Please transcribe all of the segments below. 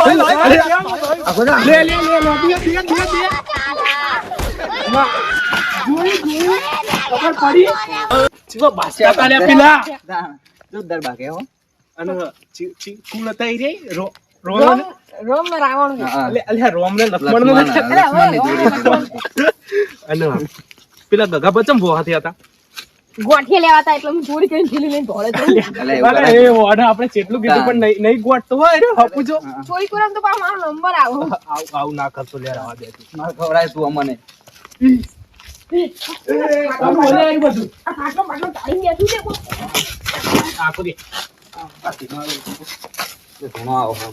લે લે લે લે બે બે બે બે વાહ. જોઈ જોઈ ખબર પડી ચીવા બાસ્યા કાલ્યા પેલા જોરદાર બાકી હો. અને કુલ હતા રે રો રોમ રોમ ને રાવણ હા, હા. અલે અલે રોમ ને લક્ષ્મણ નો. અને પેલા ગગા બચમ ભોહાથી હતા ગોઠિયા લેવા હતા એટલે હું ચોરી કરીને થેલી લઈને દોડે તો અરે એ ઓઢા આપણે જેટલું કીધું પણ નહીં નહીં ગોઠતો હોય રે હપુ જો કોઈ કરો તો પાછો મારો નંબર આવો. આવ આવ ના કરતો લે રાવા દે તું મારે ખવડાય તું અમને. આમ બોલે એ બધું? આ પાટલો પાટલો ટાળી બેઠું છે કોઈ. આખો દે એ ઘણો આવો. હો.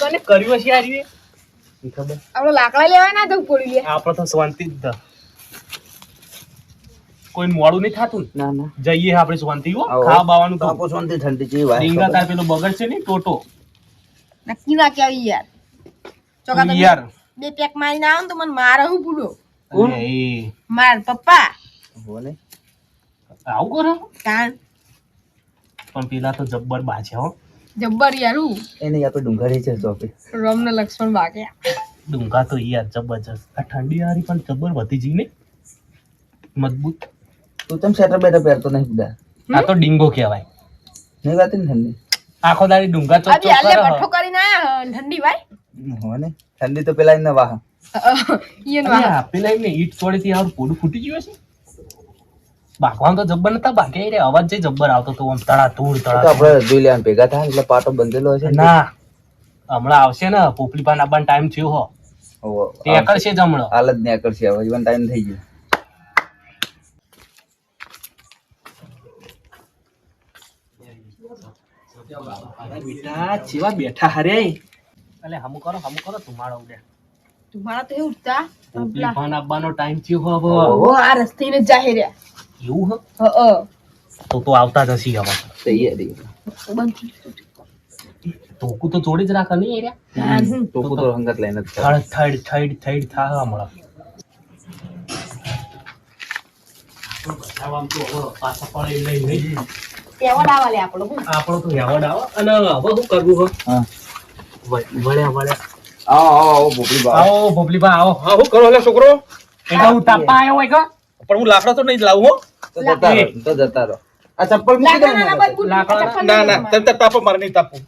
તને કર્યું હશે આ રીએ? ઈ ખબર? આપણે લાકડા લેવા ના જવું પડી લે. આપડે તો શાંતિ જ કોઈ મોડું નહીં થતું ને? ના, ના. જઈએ આપણે શાંતિ હો. ખાવા બાવાનું તો શાંતિ ઠંડી જેવી વાય રીંગા તાર પેલો બગડ છે ને ટોટો. નક્કી ના આવી યાર. ચોકા યાર. બે પેક મારીને આવો ને તો મને મારે હું એ. માર પપ્પા. બોલે. આવું કરો. કાન પણ પેલા તો જબ્બર બાજે હો. જબ્બર યાર હું. એને તો ડુંગળી છે તો રોમ ને લક્ષ્મણ બાકે ડુંગા તો યાર જબરજસ્ત. આ ઠંડી હારી પણ જબ્બર વધી જઈ ને મજબૂત. તું તમ સ્વેટર બેટર પહેરતો નહીં બધા આ તો ડીંગો કહેવાય. નહીં વાત ને ઠંડી? આખો દાડી ડુંગા ચોક હાલે કરે બઠ્ઠો કરીને આયા ઠંડી ભાઈ. હોને ઠંડી તો પેલા ઇને વાહ ઈયન વાહ પેલા ઇને ઈટ છોડેથી આ પોડું ફૂટી ગયું છે બાકવાન તો જબ્બર નતા બાકી રે અવાજ જે જબ્બર આવતો તો આમ તળા ધૂળ તળા આપણે જોઈ લેવાનું ભેગા થાય એટલે પાટો બંધેલો હશે ના. હમણાં આવશે ને પોપલી પાન આવવાનો ટાઈમ થયો હો. તે એકડશે જ હમણાં. હાલ જ નહીં છે હવે ટાઈમ થઈ ગયો. બેટા જેવા બેઠા હરે. અલે હમુ કરો હમુ કરો તુમાળો ઉડે. તુમાળા તો એવું ઉડતા? પાન આવવાનો ટાઈમ થયો હો હવે. ઓ આ રસ્તે ને જાહેર એવું હો? હ તો તો આવતા જ હશી હવે. તૈયારી. તોકું તો જોડે જ રાખે નહીં એરિયા તોકુ તો તો હંગત લઈને. થડ થડ થડ થડ થા હમણાં. આમ તો પાછા પડે નહીં નહીં. કેવા ડાવા લે આપણો. આપણો તો હેવડ આવે. અને હવે શું કરવું હો? હા. વળ્યા વળ્યા આવો આવો આવો બા. આવો ભોપલીભા આવો. હા હું કરો એટલે છોકરો? એટલે હું તાપા આવ્યો હોય પણ હું લાકડા તો નહીં લાવું હો. તો જતા રહો તો જતા રહો. આ ચપ્પલ ને ના તમે તાર તાપો મારે નહીં તાપવું.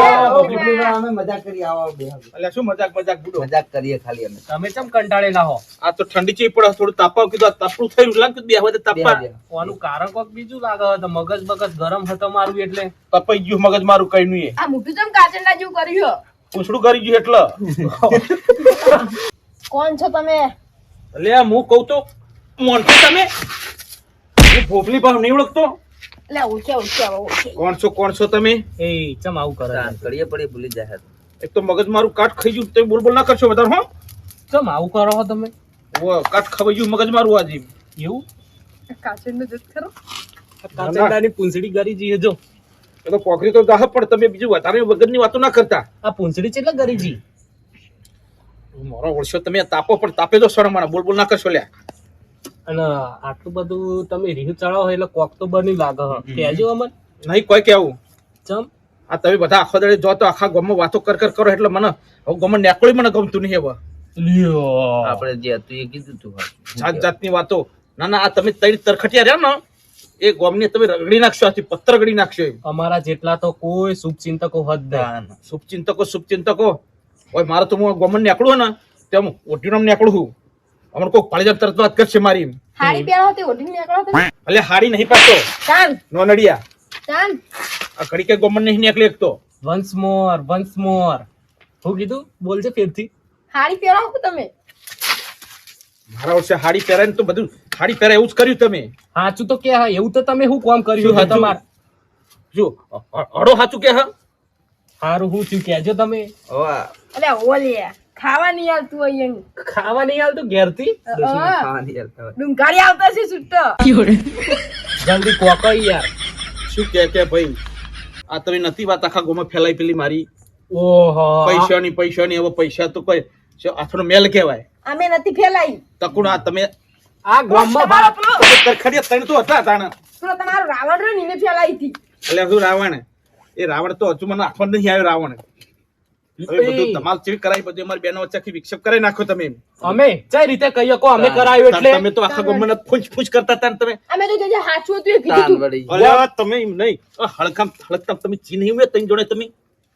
બા, અમે મજાક કરીએ આવો બે. એટલે શું મજાક મજાક બુડો? મજાક કરીએ ખાલી અમે. તમે ચમ કંટાળેલા હો? આ તો ઠંડી ચેવી પડે થોડું તાપા કીધું આ તાપડું થયું લાગ બે હવે તો તાપા. આનું કારણ કોક બીજું લાગે છે. મગજ મગજ ગરમ હતો મારું એટલે. તપાઈ ગયું મગજ મારું કઈ નહીં આ મોટું ચમ કાચંડા જેવું કર્યું પૂછડું કરી ગયું એટલે. કોણ છો તમે? લે હું કહું તો મોન તમે? હું ભોપલી ભાવ નહીં ઓળખતો? એટલે ઓળખ્યા ઓળખ્યા હવે કોણ છો કોણ છો તમે? એ ચમ આવું કરે કરીએ પડીએ ભૂલી જાય એક તો મગજ મારું કાટ ખાઈ ગયું તમે બોલ બોલ ના કરશો વધારે હો? ચમ આવું કરો હો તમે? ઓ કાટ ખવાઈ ગયું મગજ મારું આજે. એવું? કાચેનો જત કરો કાચેડાની પૂંછડી ગરી જઈએ જો. એ તો પોખરી તો ગાહ પણ તમે બીજું વધારે વગરની વાતો ના કરતા. આ પૂંછડી કેટલા ગરી જી? મારો ઓળશો તમે તાપો પણ તાપે તો સર બોલ બોલ ના કરશો લ્યા. અને આટલું બધું તમે રીહ ચડાવો એટલે કોક તો બની લાગે કહેજો અમન. નહીં કોઈ કેવું ચમ? આ તમે બધા આખો દડે જો તો આખા ગામમાં વાતો કર કર કરો એટલે મને હવે ગામમાં નેકળી મને ગમતું નહીં હવે લ્યો. આપણે જે હતું એ કીધું તું જાત જાતની વાતો. ના ના આ તમે તઈ તરખટિયા રહ્યા ને એ ગામને તમે રગડી નાખશો આથી પત્તર રગડી નાખશો અમારા જેટલા તો કોઈ શુભચિંતકો હદ નહીં. ના. શુભચિંતકો શુભચિંતકો. ઓય મારે તો હું ગોમન નીકળું ને તેમ ઓટીનામ નીકળું છું. હમણાં કોઈ પાળી તરત વાત કરશે મારી હાડી પહેરો હતી ઓઢીને નીકળો તમે. એટલે હાડી નહીં પાતો ચાલ. નોનડિયા. ચાલ. આ ઘડી કે ગામમાં નહીં નીકળે એક તો. Once more once more. હું કીધું? બોલજે ફેરથી. હાડી પહેરો છો તમે? મારા વર્ષે હાડી પહેરાય ને તો બધું હાડી પહેરાય એવું જ કર્યું તમે. સાચું તો કે હા એવું તો તમે શું કામ શું કર્યું હા તમાર? જો અડો સાચું કે હા? સારું હું થયું કેજો તમે. અલે ઓલે. ખાવા નહીં આવતું અહીંયા ખાવા નહીં આવતું ઘેરથી? હવે. આવતા છે છૂટો. જલ્દી કોકો યાર. શું કે કે ભાઈ? આ તમે નથી વાત આખા ગોમાં ફેલાઈ પેલી મારી. ઓહો. પૈસાની પૈસાની હવે પૈસા તો કોઈ આથનો મેલ કહેવાય. અમે નથી ફેલાઈ. તકુણ આ તમે આ ગામમાં તમે તરખડિયા ત્રણ તો હતા તાણા. પેલો તમારો રાવણ રે નીને એને ફેલાઈ હતી. એટલે શું રાવણ? એ રાવણ તો હજુ મને હાથમાં નહીં આવ્યો રાવણ. બધું તમારે ચેક કરાવી બધું અમારી બેનો વચ્ચેથી વિક્ષેપ કરાવી નાખો તમે. અમે કઈ રીતે કહીએ? કો અમે કરાયું એટલે? તમે તો આખા ગામમાં ફૂંચ ફૂંચ કરતા હતા તમે. અમે તો જે હાચું હતું એ કીધું તાન તું. વળી. અરે તમે એમ નહીં. આ હળકામ તમે ચીન નહીં તઈ જોડે તમે.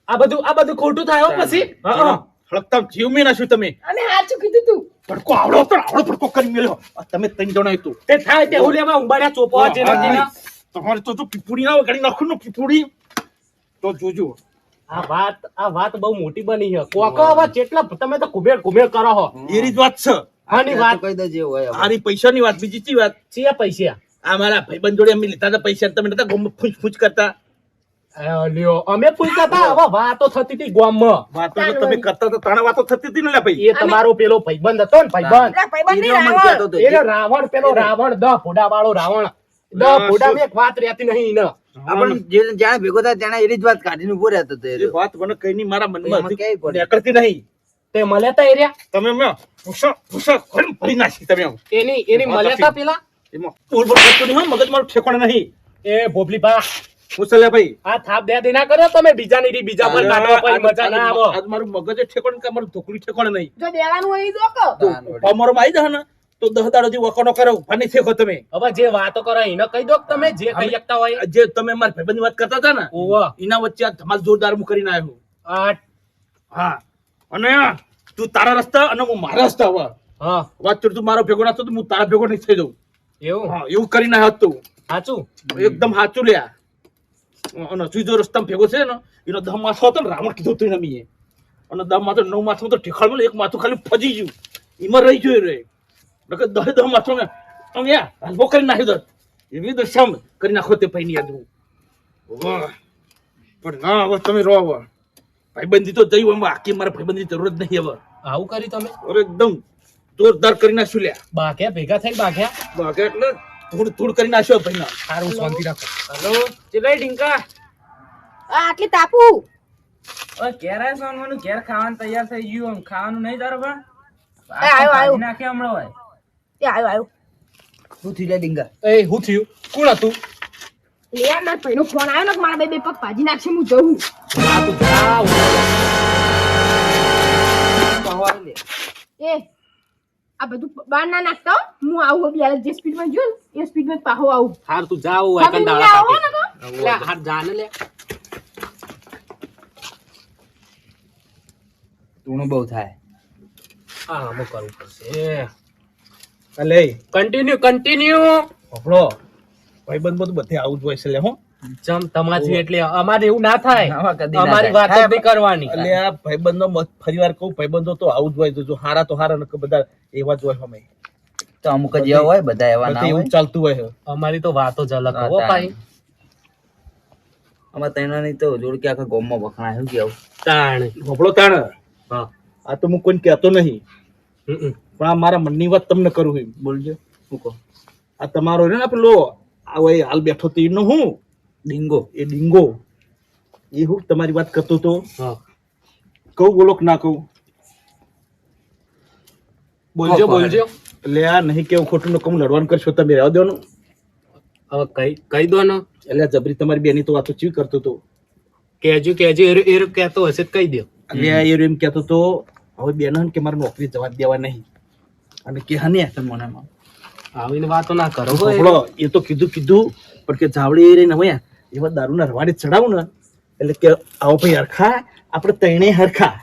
આ બધું આ બધું ખોટું થાય પછી? હા જીવ મેં નાખ્યું તમે? અમે હાચું કીધું તું. ભડકો આવડો તો આવડો ભડકો કરી મેલ્યો. તમે તઈ જણા તું. તે થાય તે હું ઉંબાડ્યા ચોપા જેના તેના. તમારે તો જો પીપુડી ના વગાડી નાખું ને પીપુડી. તો જોજો. આ વાત આ વાત બહુ મોટી બની છે. કોકો હવે જેટલા તમે તો કુબેર કુબેર કરો છો. એ રીત વાત છે. આની વાત કહી દેજે હોય આની પૈસાની વાત બીજી ચી વાત? છે પૈસા? આ મારા ભાઈબંધ જોડે અમે લીધા હતા પૈસા તમે નતા ગામમાં ફૂચ ફૂચ કરતા લ્યો અમે પૂછતા હતા હવે વાતો થતી હતી ગામમાં. વાતો તો તમે કરતા તો ત્રણ વાતો થતી હતી ને લે ભાઈ? એ તમારો પેલો ભાઈબંધ હતો ને ભાઈબંધ. એને રાવણ. પેલો રાવણ દ ફોડા વાળો રાવણ. દ ફોડા એક વાત રહેતી નહીં એને આપણે જે જ્યાં ભેગો થાય ત્યાં એ જ વાત કાઢીને ઊભો રહેતો હતો વાત મને કઈ નહીં મારા મનમાં. નીકળતી નહીં. તે મળ્યા એરિયા તમે મે ભૂસો ભૂસો ખોલીને ભરી નાખી તમે એની એની હા, પેલા? એમાં બોલ બોલ કરતું નહીં મગજ મારું ઠેકાણે નહીં. એ ભોપલી બા મુસલે ભાઈ. આ થાપ બે દેના કર્યો તમે બીજા ની બીજા પર કાઢવા ભાઈ મજા ના આવો. આજ મારું મગજ જ ઠેકાણે કે મારું ઢોકળી ઠેકાણે નહીં. જો દેવાનું હોય એ કો. અમારો માઈ આવી જાય ને? તો દહ દાડો જે વકોનો કરો ફની શેખો તમે. હવે જે વાતો કરો એને કહી દો તમે જે કહી શકતા હોય. જે તમે મારા ભાઈબંધની વાત કરતા હતા ને એના વચ્ચે આ ધમાલ જોરદાર હું કરીને આવ્યો. હા. અને તું તારા રસ્તા અને હું મારા રસ્તા હવે. હા. વાત કરું તું મારો ભેગો નાખતો તો હું તારા ભેગો નહીં થઈ જઉં. એવું? હા એવું કરીને આવ્યો તું. સાચું? એકદમ સાચું લ્યા. અને જો રસ્તામાં ભેગો છે ને એનો દમ માથો હતો ને રાવણ કીધું તું મીએ. અને દમ માથો નવ માથું તો ઠેકાણ એક માથું ખાલી ફજી ગયું. એમાં રહી ગયું રે નકર દહ દહ માથો ને આમ યા હલવો કરી નાખ્યો દત એવી દશામ કરી નાખો તે પૈની યાદ. પણ ના હવે તમે રો હવે. ભાઈબંધી તો જઈ એમાં આખી મારે ભાઈબંધી જરૂર જ નહીં હવે. આવું કરી તમે? અરે એકદમ જોરદાર કરી નાખ્યું લ્યા. બાઘ્યા ભેગા થઈ બાઘ્યા? બાકી એટલે ધૂળ ધૂળ કરી નાખ્યો ભાઈ સારું શાંતિ રાખો. હલો ચેલાઈ ઢીંકા. આ આટલી તાપુ. ઓય કેરા સોનવાનું? ઘેર ખાવાનું તૈયાર થઈ ગયું. આમ ખાવાનું નહીં તારો પણ? આવ્યો આવ્યો નાખ્યા હમણાં હોય. એ આવ્યો આવ્યો શું થયું લે ડિંગા? એ હું થયું? કોણ હતું? લે યાર મારા ભાઈનો ફોન આવ્યો ને કે મારા બે બે પગ ભાજી નાખશે હું જઉં. જા. એ આ બધું બહાર ના નાખતા હું. આવું હવે યાર જે સ્પીડમાં ગયો ને એ સ્પીડમાં માં પાછો આવું. હાર તું જાવ આ ને કાપી તો લે હાર જાને લે. તું બહુ થાય. હા અમુક કરવું પડશે. અલે કન્ટિન્યુ કન્ટિન્યુ આપણો ભાઈબંધ બધું બધે આવું જ હોય છે લે હો. જમ તમાથી એટલે અમારે એવું ના થાય. અમારી વાત જ નહીં કરવાની. એટલે આ ભાઈબંધો મત ફરીવાર કહું ભાઈબંધો તો આવું જ હોય જો હારા તો હારા નકર બધા એવા જ હોય અમે. તો અમુક જ એવા હોય બધા એવા ના હોય. ચાલતું હોય અમારી તો વાતો જ અલગ હા, ભાઈ. અમારે તૈણાની તો જોડકે આખા ગોમમાં વખણાય હું કેવું? તાણ. ભોપળો તાણ. હા. આ તો હું કોઈને કહેતો નહીં. પણ આ મારા મનની વાત તમને કરું છું. બોલજો. મૂકો આ તમારો ને પેલો આ હોય હાલ બેઠો તો એનો હું? ડીંગો. એ ડીંગો. એ હું તમારી વાત કરતો તો? કહું બોલો કે ના કહું? બોલજો બોલજો. એટલે આ નહીં કેવું ખોટું નું કહું લડવાનું કરશો તમે રહેવા દેવાનું. હવે કઈ કહી દો ને એટલે જબરી તમારી બેની તો વાતો ચીવ કરતો તો? કેજો કેજો એરો એરો કહેતો હશે કહી દો એટલે એરો એ એમ કહેતો તો હવે બેન કે મારે નોકરી જવા દેવા નહીં. અને કે હા ને મને આવીને વાતો ના કરો. સાંભળો, એ તો કીધું કીધું પણ કે જાવડી રહીને હવે એવા દારૂના રવાડે ચડાવું ને એટલે કે આવો ભાઈ હરખા આપણે તૈણે હરખા.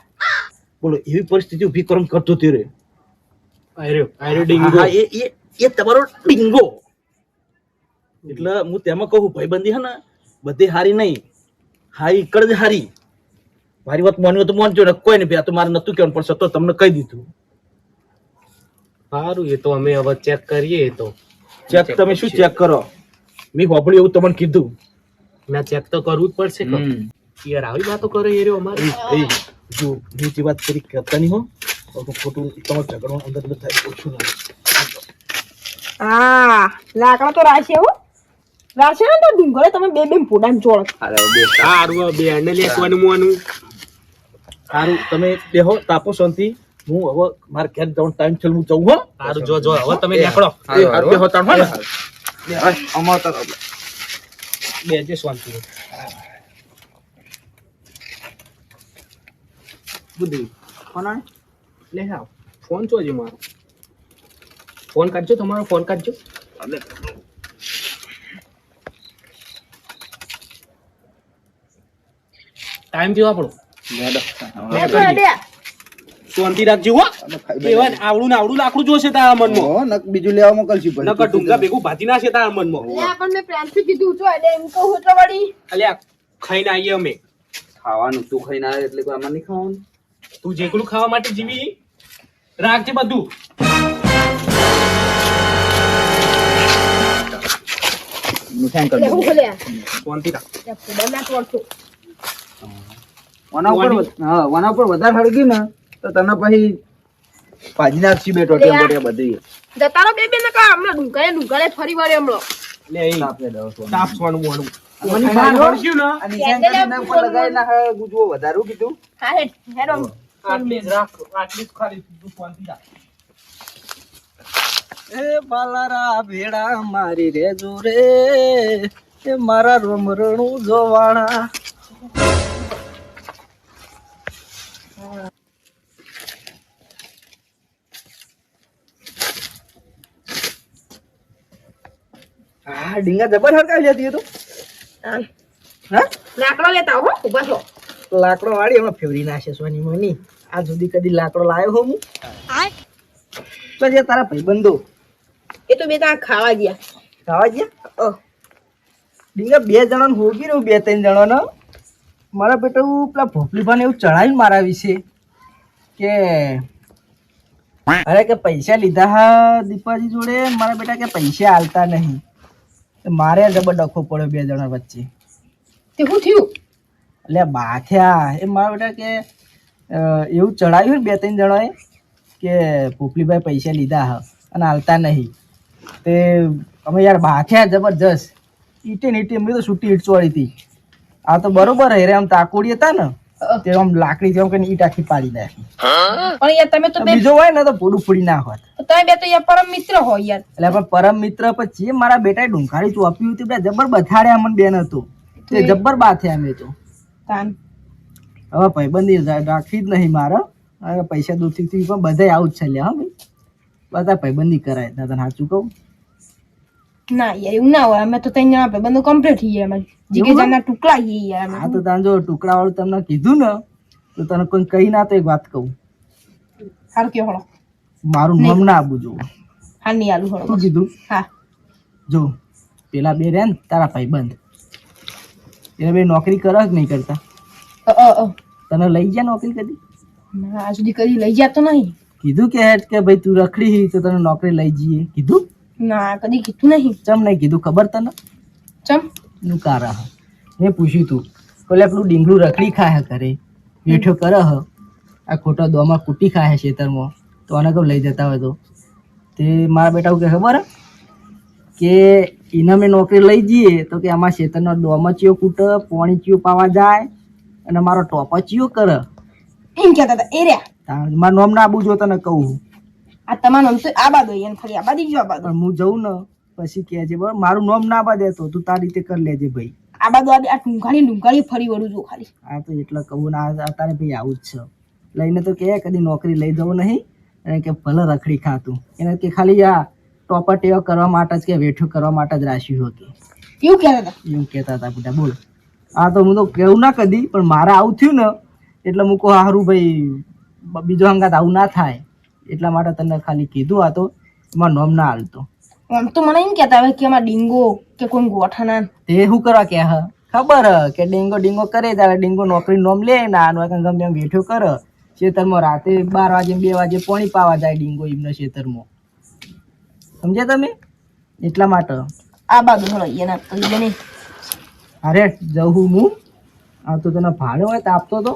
બોલો એવી પરિસ્થિતિ ઊભી કરમ કરતો તે રે? આયરો આયરો ડિંગો. હા, એ એ એ તમારો ડિંગો. એટલે હું તેમાં કહું ભાઈબંધી હે ને બધી હારી નહીં. હારી ઈકડ જ હારી. મારી વાત માનવી તો માનજો ને કોઈ નહીં ભાઈ આ તો મારે નતું કહેવાનું પડશે તો તમને કહી દીધું. સારું એ તો અમે હવે ચેક કરીએ એ તો. ચેક તમે શું ચેક કરો? મેં હોભળ્યું એવું તમને કીધું. મેં ચેક તો કરવું જ પડશે યાર આવી વાતો કરે એ રહ્યો અમારી. જો બીજી વાત કરી કરતા નહીં હો. તો ખોટું તમારે ઝઘડો અંદર અંદર થાય ઓછું ના હા લાકડા તો રાશે હો. રાશે ને તો ડુંગળે તમે બે બે ને ચોળ અરે બે સારું બે ને લેખવાનું મોનું. સારું તમે બેહો તાપો શાંતિ. હું હવે મારે ઘેર જવાનો ટાઈમ છે હું જઉં હો. સારું જો જો હવે તમે નીકળો. બેહો તાણ હો ને અમાર તો બેજે શાંતિ બુદ્ધિ. કોના લે હા. ફોન જોજો મારો? ફોન કાઢજો તમારો ફોન કાઢજો. ટાઈમ થયો આપણો. શાંતિ રાખજો હો. એવા ને આવડું ને આવડું લાકડું જોશે તારા મનમાં. નક બીજું લેવા મોકલશું પછી. નકર ડુંગા ભેગું ભાજી નાખશે તારા મનમાં. લે પણ મેં પ્રેમથી કીધું છો એટલે એમ કહું તો વળી. અલ્યા ખાઈને આવીએ અમે. ખાવાનું તું ખાઈને આવે એટલે કોઈ આમાં નહીં ખાવાનું? તું જેકલું ખાવા માટે જીવી રાખજે બધું. નુકસાન એટલે કરી હું લે શાંતિ રાખ લે ફોડા ના વના ઉપર હા વના ઉપર વધારે હળગી ને તો તને પછી ભાજી નાખશી આ. ટેમ બધી. જતારો બે બે ને કા હમણાં ડુંગાળે ડુંગાળે ફરી વળે હમણાં. લે એ તાપે દો. તાપ સોનું ગુજવો વધારું કીધું. હા હેડ હેડ આમ. આટલી રાખ આટલી ખાલી શાંતિ રાખ. એ બાલારા ભેડા મારી રે જોરે એ મારા રમરણું જોવાણા. હા ડીંગા જબર હરકાવી લેતી તો હા. હા? લાકડો લેતા હો ઊભા છો. લાકડો વાળી એમાં ફેવરી નાખે સોની મની. આ સુધી કદી લાકડો લાવ્યો હું તો જે તારા ભાઈબંધો. એ તો બે ત્યાં ખાવા ગયા. ખાવા ગયા? ડીંગા બે જણાને હોગી રહ્યું બે ત્રણ જણાનો. મારા બેટા પેલા ભોપલીભાને એવું ચડાવ્યું મારા વિશે કે અરે કે પૈસા લીધા હા દીપાજી જોડે. મારા બેટા કે પૈસા આલતા નહીં. તો મારે જબર ડખો પડ્યો બે જણા વચ્ચે. તે શું થયું? એટલે બાથ્યા. એ મારા બેટા કે એવું ચડાવ્યું બે ત્રણ જણાએ કે પોપલીભાઈ પૈસા લીધા હ અને હાલતા નહીં. તે અમે યાર બાથ્યા જબરજસ્ત. ઈટે ને ઈટે અમે તો છૂટી ઈટ ચોળી હતી. આ તો બરોબર હેરે આમ તાકોડી હતા ને. તે આમ લાકડી જેમ કરીને ઈટ આખી પાડી નાખી. પણ યાર તમે તો બીજો હોય ને તો પોડું ફૂડી ના હોત. તમે બે તો યાર પરમ મિત્ર હો યાર. એટલે પણ પરમ મિત્ર પછી મારા બેટાએ ડુંખાડી ચોપ્યું હતું? બધા જબર બથાડ્યા મને બેન હતું. તે જબ્બર બાથે અમે તો. તાન. હવે ભાઈબંધી રાખી રાખવી જ નહીં મારે. પૈસા દૂરથી થી પણ બધાય આવું જ છે લ્યા હા ભાઈ. બધા ભાઈબંધી કરાય. તને સાચું કહું. ના યાર એવું ના હોય. અમે તો જણા ભાઈ બંધો કમ્પ્લીટ થઈ ગયા ટુકડા છીએ યાર અમે હા તો તને જો ટુકડા વાળું તમને કીધું ને તો તને કોઈ કહી ના તો એક વાત કહું. હારું કયો હળો. મારું નામ ના આપવું જોવું હા નહીં આલુ હળો. કીધું? હા. જો પેલા બે રહ્યા ને તારા ભાઈબંધ પેલા બે નોકરી કર નહીં નહીં કરતા. તને લઈ ગયા નોકરી કદી? ના આ સુધી કદી લઈ જતો નહીં. કીધું કે હેડ કે ભાઈ તું રખડી હી તો તને નોકરી લઈ જઈએ. કીધું? ના કદી કીધું નહીં. ચમ નહીં કીધું ખબર તને? ચમ? નું કારણ મેં પૂછ્યું તું કોલે આપણું ડીંગડું રખડી ખાય કરે? બેઠો કરે હ. આ ખોટા દોમાં કૂટી ખાય ખેતરમાં તો આને કેમ લઈ જતા હોય તો? તે મારા બેટા કે ખબર કે એને મેં નોકરી લઈ જઈએ તો કે આમાં ખેતરનો દોમાં ચિયો કૂટે પોણી ચિયો પાવા જાય અને મારો ટોપચીઓ કરે. એમ કહેતા હતા એ રહ્યા. મારું નામ ના આબુ જો તને કહું આ તમારું નામ તો આ બાદ હોય ખાલી આ બાદ જ આ બાદ પણ હું જઉં ને પછી કહે છે બરાબર મારું નામ ના આબા તો તું તારી રીતે કરી લેજે ભાઈ. આ બાદ આ ડુંગાળી ટુંઘાડી ફરી વળું છું ખાલી. આ તો એટલે કહું ને તારે ભાઈ આવું જ છે. લઈને તો કે કદી નોકરી લઈ જવું નહીં. અને કે ભલે રખડી ખાતું એને કે ખાલી આ ટોપર ટેવ કરવા માટે જ કે વેઠું કરવા માટે જ રાખ્યું હતું એવું કહેતા હતા? એવું કહેતા હતા બધા બોલ. આ તો હું તો કેવું ના કદી પણ મારે આવું થયું ને એટલે હું કહું હારું ભાઈ બીજો હંગાત આવું ના થાય. એટલા માટે તને ખાલી કીધું આ તો એમાં નોમ ના હાલતો. આમ તો મને એમ કહેતા હવે કે એમાં ડીંગો કે કોઈ ગોઠાના. તે શું કરવા કે હ? ખબર હ કે ડીંગો ડીંગો કરે ત્યારે ડીંગો નોકરી નોમ લે ને આનો કાંઈ ગમે એમ વેઠો કરે. ખેતરમાં રાતે બાર વાગે બે વાગે પોણી પાવા જાય ડીંગો એમને ખેતરમાં સમજ્યા તમે? એટલા માટે. આ બાજુ હળો એના કરી નહીં અરે જવું હું. આ તો તને ભાડે હોય તો આપતો તો.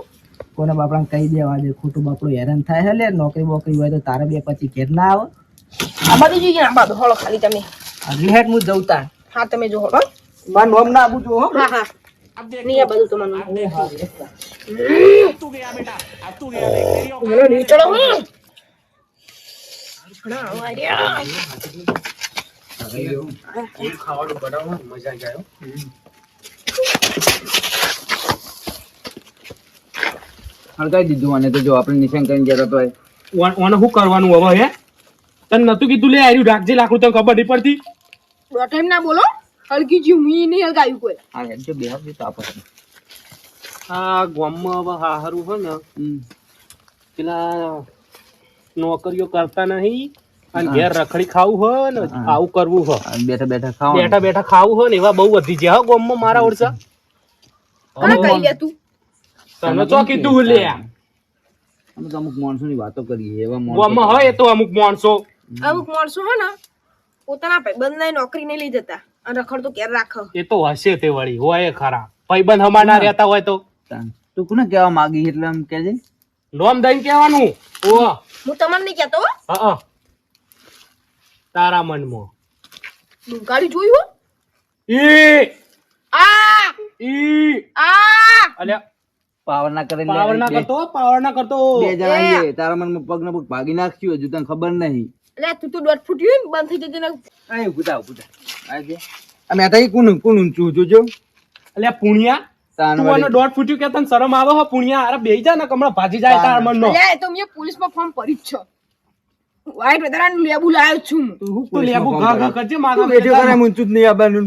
કોને બાપડાને કહી દેવા દે ખોટું બાપડું હેરાન થાય હે લે નોકરી બોકરી હોય તો તારે બે પછી ઘેર ના આવે. આ બાજુ જોઈએ આ બાજુ હળો ખાલી તમે. રિહેટ હું જવું તાર. હા તમે જો હળો. મારું નોમ ના આપું છું હો. હા હા. હું. ખાવાનું મજા આવી જાય હો. દીધું અને તો જો આપણે નિશાન કરીને ગયા તો ઓને શું કરવાનું હવે હે? તને નતું કીધું લે આર્યું રાખજે લાકડું તને ખબર નહીં પડતી. ટાઈમ ના બોલો. હલકી જ્યું મી નહીં હલગાયું કોઈ. હા જો બે હાથ તો આપણે આ ગામમાં હવે હારું હોય ને પેલા નોકરીઓ કરતા નહીં અને ઘેર રખડી ખાવું હોય ને આવું કરવું હોય. બેઠા બેઠા ખાવાનું. બેઠા બેઠા ખાવું હોય ને એવા બહુ વધી જાય હો ગામમાં મારા ઓરસા કઈ લે તું? તને તો કીધું લે. અમે તો અમુક માણસોની વાતો કરીએ એવા માણસો હોય તો અમુક માણસો. અમુક માણસો હે ને પોતાના ભાઈબંધ ને નોકરી ને લઈ જતા. અને રખડ તો ક્યારે રાખ. એ તો હશે તે વળી હોય ખરા. ભાઈબંધ હમાના રહેતા હોય તો. તું કોને કહેવા માંગી એટલે એમ કહેજે નોમ દઈને કહેવાનું. ઓ હું તમને નહીં કહેતો હો. હા તારા મનમાં. ડુંકાળી જોયું એ આ. ઈ. આ. અલ્યા. પાવર ના કરે પાવર ના કરતો પાવર ના કરતો બે જણા આઈએ. તારા મનમાં પગ ને પગ ભાગી નાખ્યું હજુ તને ખબર નહીં એટલે તું તો દોઢ ફૂટ્યું ને બંધ થઈ જતી ને આ ઉભું થા, ઉભું થા. આ જે. આ મેઠા ઈ કોનું કોનું ઊંચું જોજો અલે પુણ્યા તાન તું વળી. આને ફૂટ્યું કે તને શરમ આવે હો પુણ્યા અરે બેહી જા ને કમળા ભાજી જાય તાર મનનો અલ્યા એ તો મેં પોલીસમાં ફોર્મ ભરી જ છે વાઈટ લેબુ લાવ્યો છું તું તું લેબુ ફોર્મ ઘા ઘા? કરજે માગા બેઠો કરે નહીં આવવાનું,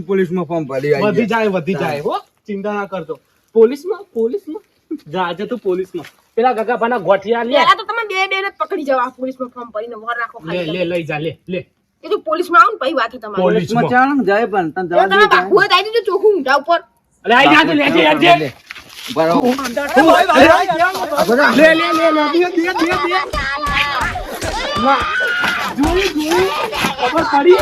ફોર્મ ભરી આવી વધી જાય. જાય વધી જાય હો ચિંતા ના કરતો પોલીસમાં પોલીસમાં જાજે તું પોલીસમાં. પેલા ગગાભાના ગોઠિયા લે. પહેલા તો તમે બે બે ને પકડી જાવ આ પોલીસમાં ફોર્મ ભરીને વર રાખો લે લે લઈ જા લે લે. એ તો પોલીસમાં આવું ને પછી વાત તમારી. પોલીસમાં. ચાલો ને જાય પણ તને જવા તમે દે બાપુ હોય તો જો ચોખું. ચોખ્ખું ઉપર. અરે આઈ જા લેજે લેજે જે રહો. લે લે લે લે દે દે દે દે વાહ. જોયું જોયું. ખબર પડી.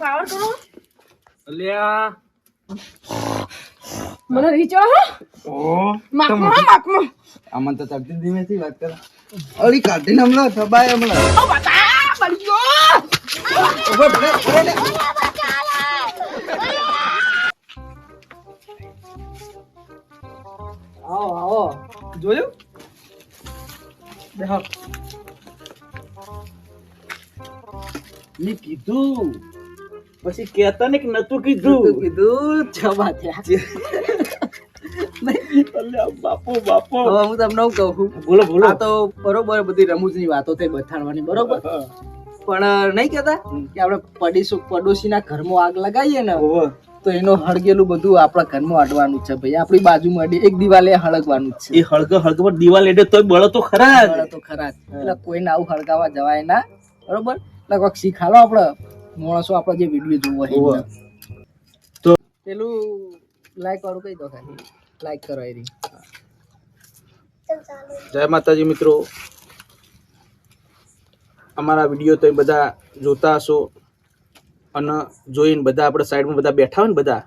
પાવર કરો. અલ્યા. મને રીચો ઓ માકમો માકમો આમાં તો તરતી ધીમેથી વાત કરે. અલી કાઢીને હમણાં સબાય હમણાં. ઓ બતા બળિયો ઊભા ભલે, ભલે. આવો આવો. જોયું? બેહો. મેં કીધું પછી કેતા ને કે નતું કીધું? કીધું જવા ત્યાં બાપો બાપો. હવે હું તમને કહું બોલો બોલો. આ તો બરોબર બધી રમૂજની વાતો થઈ બથાણવાની બરોબર? પણ નહીં કેતા કે આપણે પડોશી પડોશીના ઘરમાં આગ લગાવીએ ને તો એનો હળગેલું બધું આપણા ઘરમાં અડવાનું છે ભાઈ. આપણી બાજુમાં અડી એક દિવાલે હળગવાનું છે. એ હળગ હળગ પર દિવાલ એટલે તો બળો તો ખરા બળો તો ખરા એટલે કોઈને આવું હળગાવા જવાય ના બરોબર? એટલે કોઈક શીખાડો આપણે માણસો આપણે જે વીડિયો જોવો છે તો પેલું લાઈક વાળું કહી દો ખાલી. લાઈક કરો એરી. જય માતાજી મિત્રો. અમારા વીડિયો તો બધા જોતા હશો. અને જોઈને બધા આપણે સાઈડમાં બધા બેઠા હોય ને બધા.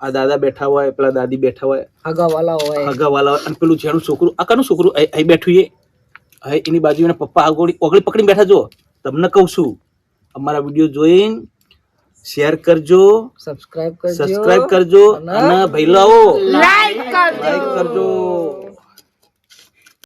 આ દાદા બેઠા હોય પેલા દાદી બેઠા હોય. હગાવાલા હોય. હગાવાલા હોય. અને પેલું જેનું છોકરું આ કનું છોકરું અહીં બેઠું એ એની બાજુ એના પપ્પા આગળ ઓગળી પકડીને બેઠા જો તમને કહું છું. અમારા વીડિયો જોઈને શેર કરજો સબસ્ક્રાઇબ કરજો સબસ્ક્રાઇબ કરજો અને અને ભૈલાઓ લાઈક કરજો. લાઈક કરજો.